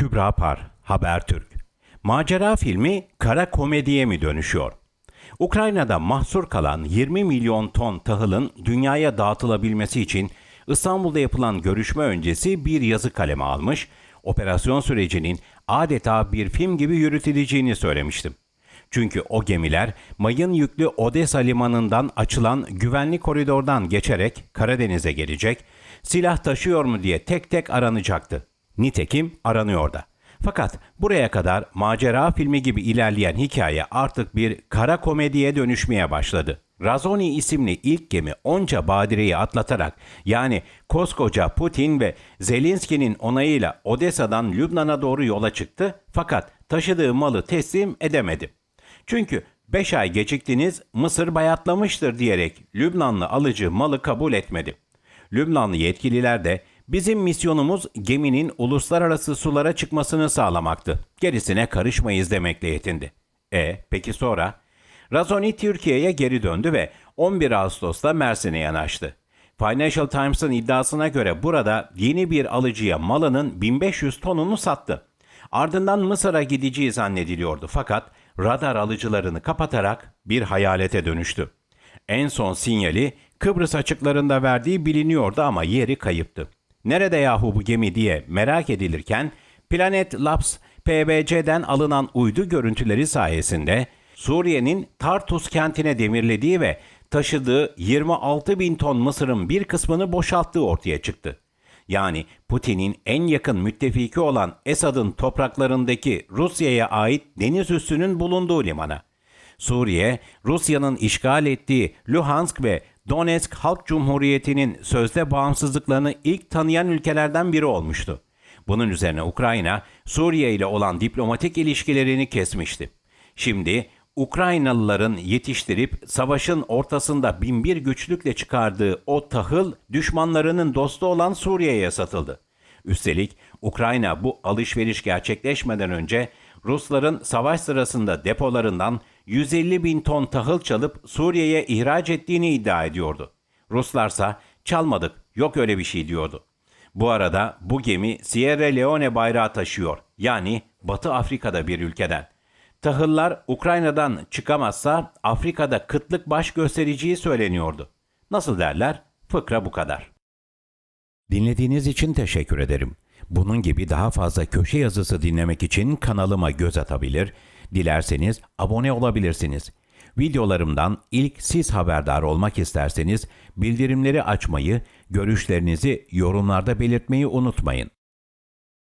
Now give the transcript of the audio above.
Kübra Par, Habertürk. Macera filmi kara komediye mi dönüşüyor? Ukrayna'da mahsur kalan 20 milyon ton tahılın dünyaya dağıtılabilmesi için İstanbul'da yapılan görüşme öncesi bir yazı kaleme almış, operasyon sürecinin adeta bir film gibi yürütüleceğini söylemiştim. Çünkü o gemiler mayın yüklü Odessa limanından açılan güvenli koridordan geçerek Karadeniz'e gelecek, silah taşıyor mu diye tek tek aranacaktı. Nitekim aranıyor da. Fakat buraya kadar macera filmi gibi ilerleyen hikaye artık bir kara komediye dönüşmeye başladı. Razoni isimli ilk gemi onca badireyi atlatarak yani koskoca Putin ve Zelenski'nin onayıyla Odessa'dan Lübnan'a doğru yola çıktı fakat taşıdığı malı teslim edemedi. Çünkü 5 ay geciktiniz Mısır bayatlamıştır diyerek Lübnanlı alıcı malı kabul etmedi. Lübnanlı yetkililer de bizim misyonumuz geminin uluslararası sulara çıkmasını sağlamaktı. Gerisine karışmayız demekle yetindi. E peki sonra? Razoni Türkiye'ye geri döndü ve 11 Ağustos'ta Mersin'e yanaştı. Financial Times'ın iddiasına göre burada yeni bir alıcıya malının 1500 tonunu sattı. Ardından Mısır'a gideceği zannediliyordu fakat radar alıcılarını kapatarak bir hayalete dönüştü. En son sinyali Kıbrıs açıklarında verdiği biliniyordu ama yeri kayıptı. Nerede yahu bu gemi diye merak edilirken Planet Labs PBC'den alınan uydu görüntüleri sayesinde Suriye'nin Tartus kentine demirlediği ve taşıdığı 26 bin ton mısırın bir kısmını boşalttığı ortaya çıktı. Yani Putin'in en yakın müttefiki olan Esad'ın topraklarındaki Rusya'ya ait deniz üssünün bulunduğu limana. Suriye, Rusya'nın işgal ettiği Luhansk ve Donetsk Halk Cumhuriyeti'nin sözde bağımsızlıklarını ilk tanıyan ülkelerden biri olmuştu. Bunun üzerine Ukrayna, Suriye ile olan diplomatik ilişkilerini kesmişti. Şimdi Ukraynalıların yetiştirip savaşın ortasında binbir güçlükle çıkardığı o tahıl düşmanlarının dostu olan Suriye'ye satıldı. Üstelik Ukrayna bu alışveriş gerçekleşmeden önce Rusların savaş sırasında depolarından 150 bin ton tahıl çalıp Suriye'ye ihraç ettiğini iddia ediyordu. Ruslarsa çalmadık yok öyle bir şey diyordu. Bu arada bu gemi Sierra Leone bayrağı taşıyor yani Batı Afrika'da bir ülkeden. Tahıllar Ukrayna'dan çıkamazsa Afrika'da kıtlık baş göstereceği söyleniyordu. Nasıl derler? Fıkra bu kadar. Dinlediğiniz için teşekkür ederim. Bunun gibi daha fazla köşe yazısı dinlemek için kanalıma göz atabilir, dilerseniz abone olabilirsiniz. Videolarımdan ilk siz haberdar olmak isterseniz bildirimleri açmayı, görüşlerinizi yorumlarda belirtmeyi unutmayın.